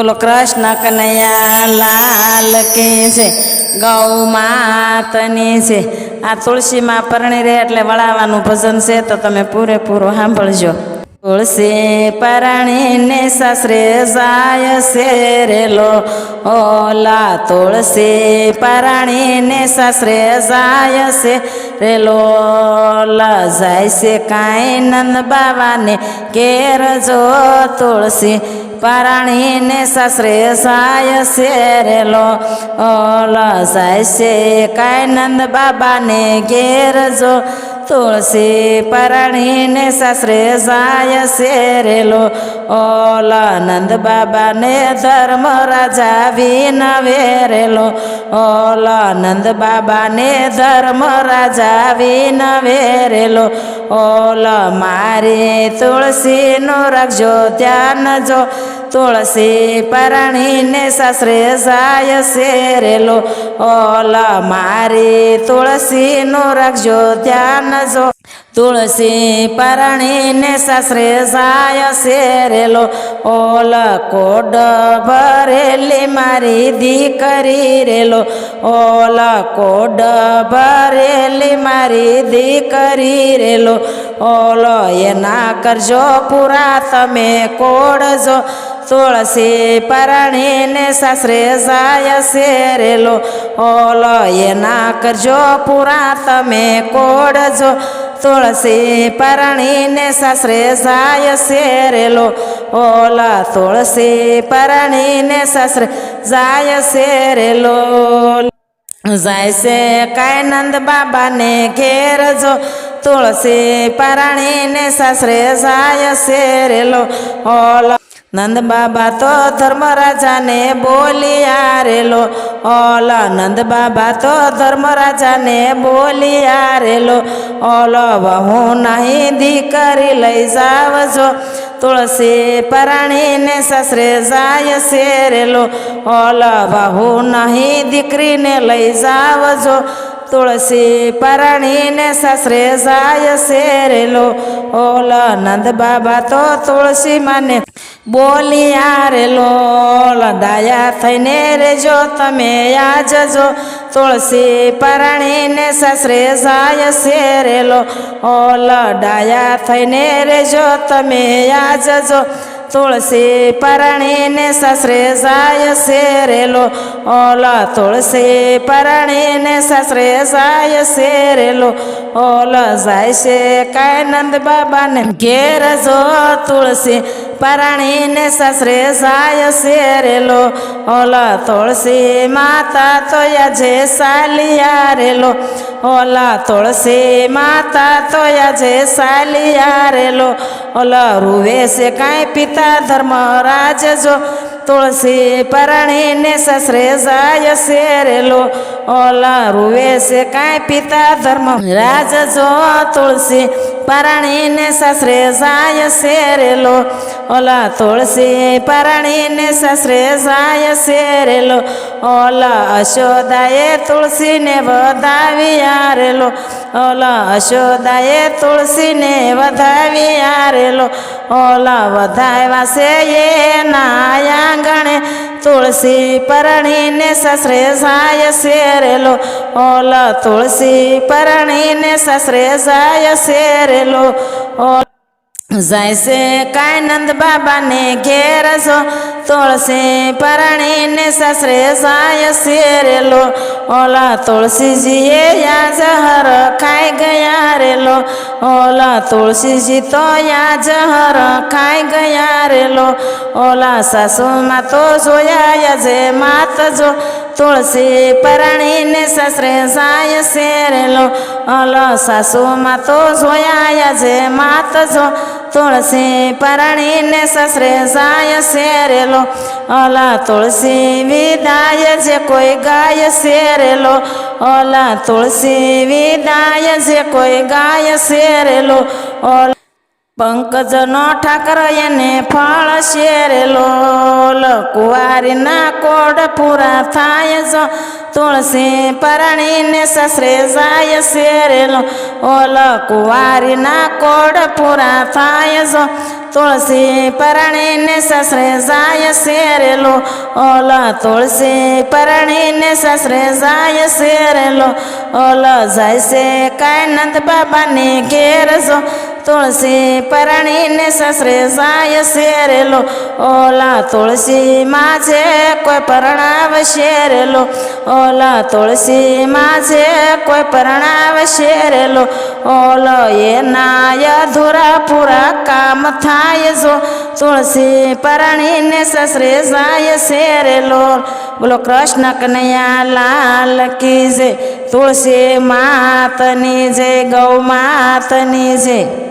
બોલો કૃષ્ણ કનૈયા લાલ કે છે, ગૌ માતની છે. આ તુલસીમાં પરણી રહે એટલે વળાવાનું ભજન છે, તો તમે પૂરેપૂરું સાંભળજો. તુલસી પરણીને સાસરે જાય છે રેલો. ઓલા તુલસી પરણીને સાસરે જાય છે રેલો. ઓલા જાય છે કાંઈ નંદ બાબાને કેર જો તુલસી પરાણીને સાસરે સાય શેરેલો. ઓલા સાય છે કાયનંદ બાબાને ઘેર જો. તુલસી પરાણીને સાસરે સાય શેરેલો. ઓલા નંદ બાબાને ધર્મ રાજા વિનવેરેલો ઓલા નંદ બાબાને ધર્મ રાજા વિનવેરેલો ઓલા મારી તુલસીનું રાખજો ધ્યાન જો. તુલસી પરણીને સાસરે જાય શેરેલો ઓલ મારી તુલસીનું રાખજો ધ્યાન જો. તુલસી પરણીને સાસરે જાય શેરેલો ઓલ કોડ ભરેલી મારી દીકરી રેલો. ઓલ કોડ ભરેલી મારી દીકરી રેલો. ઓલો એના કરજો પૂરા તમે કોડજો તુળસી પરણીને સાસરે જાય શેરેલો ઓલો એના કરજો પૂરા, તમે કોડજો. તુળસી પરણીને સાસરે જાય શેરેલો ઓલા તુળસી પરણીને સાસરે જાય શેરેલો જાય છે કાયનંદ બાબાને ઘેર જો તુળસી પરણીને સાસરે જાય શેરેલો ઓલા નંદ બાબા તો ધર્મરાજાને બોલિયા રેલો ઓલા નંદ બાબા તો ધર્મરાજાને બોલિયા રેલો ઓલ બહુ નહીં દીકરી લઈ જાવજો. તુળસી પરાણીને સસરે જાય શેરેલો. ઓલા બહુ નહીં દીકરીને લઈ જાવજો. તુળસી પરણીને સસરે જાય શેરેલો. ઓલ નંદ બાબા તો તુલસી મને. બોલી આરેલો દાયા થઈને રેજો, તમે યાજજો તુલસી પરણીને સસરે જાય શેરેલો. ઓલા ડાયા થઈને રેજો, તમે યાજજો તુળસી પરણીને સસરે જાય શેરેલો ઓલો તુલસી પરણીને સસરે જાય શેરેલો ઓલો જાય છે કાયનંદ બાબાને ઘેર જો તુળસી પરાણીને સસરે સાય શેરેલો, ઓલા તુળસી માતા તો યજે સાલિયા રેલો ઓલા તુળસી માતા તો યજે સાલિયા રેલો ઓલા રૂવે છે કાંઈ પિતા ધર્મ રાજ જો તુળસી પરણીને સસરે જાય શેરેલો. ઓલા રૂવે છે કાંઈ પિતા ધર્મ. રાજ જો તુળસી પરણીને સસરે જાય શેરેલો. ઓલા તુળસી પરણીને સસરે જાય શેરેલો. ઓલા અશોદાએ તુળસીને વધાવી આરેલો ઓલા અશોદાએ તુળસીને વધાવી આરેલો ઓલા વધાવ્યા છે એના આંગણે તુલસી પરણીને સસરે જાય શેરેલો. ઓલ તુલસી પરણીને સસરે જાય શેરેલો. ઓલા છે કાયનંદ બાબાને ઘેર છો તુળસી પરણીને સસરે સાય શેરેલો ઓલા તુળસીજીએ યા જહર ખાઈ ગયા રેલો ઓલા તુલસીજી તો યા જહર ખાઈ ગયા રેલો ઓલા સાસુમાં તો જોયા જે માત જો, તુલસી પરણીને સસરે સાય શેરેલો ઓલો સાસુમાં તો જોયા જે માત જો તુળસી પરણીને સસરે જાય શેરેલો. ઓલા તુલસી વિદાય જે કોઈ ગાય શેરેલો. ઓલા તુલસી વિદાય જે કોઈ ગાય શેરેલો. ઓલા પંકજનો ઠાકર એને ફળ શેરેલો કુવારીના કોડ પૂરા થાય જો. તુળસી પરણીને સસરે જાય શેરેલો ઓલ કુવારીના કોડ પૂરા થાય જો. તુળસી પરણીને સસરે જાય શેરેલો ઓલો તુળસી પરણીને સસરે જાય શેરેલો ઓલ જાય છે કાયનંદ બાબાને ઘેર જો. તુળસી પરણીને સસરે સાય શેરેલો. ઓલા તુલસી માં છે કોઈ પરણાવ શેરેલો. ઓલા તુલસી માં છે કોઈ પરણાવ શેરેલો. ઓલો એના અધૂરા પૂરા કામ થાય જો. તુલસી પરણીને સસરે સાય શેરેલો. બોલો કૃષ્ણ કનૈયા લાલ કી જય. તુળસી માતની જે ગૌ માતની જય.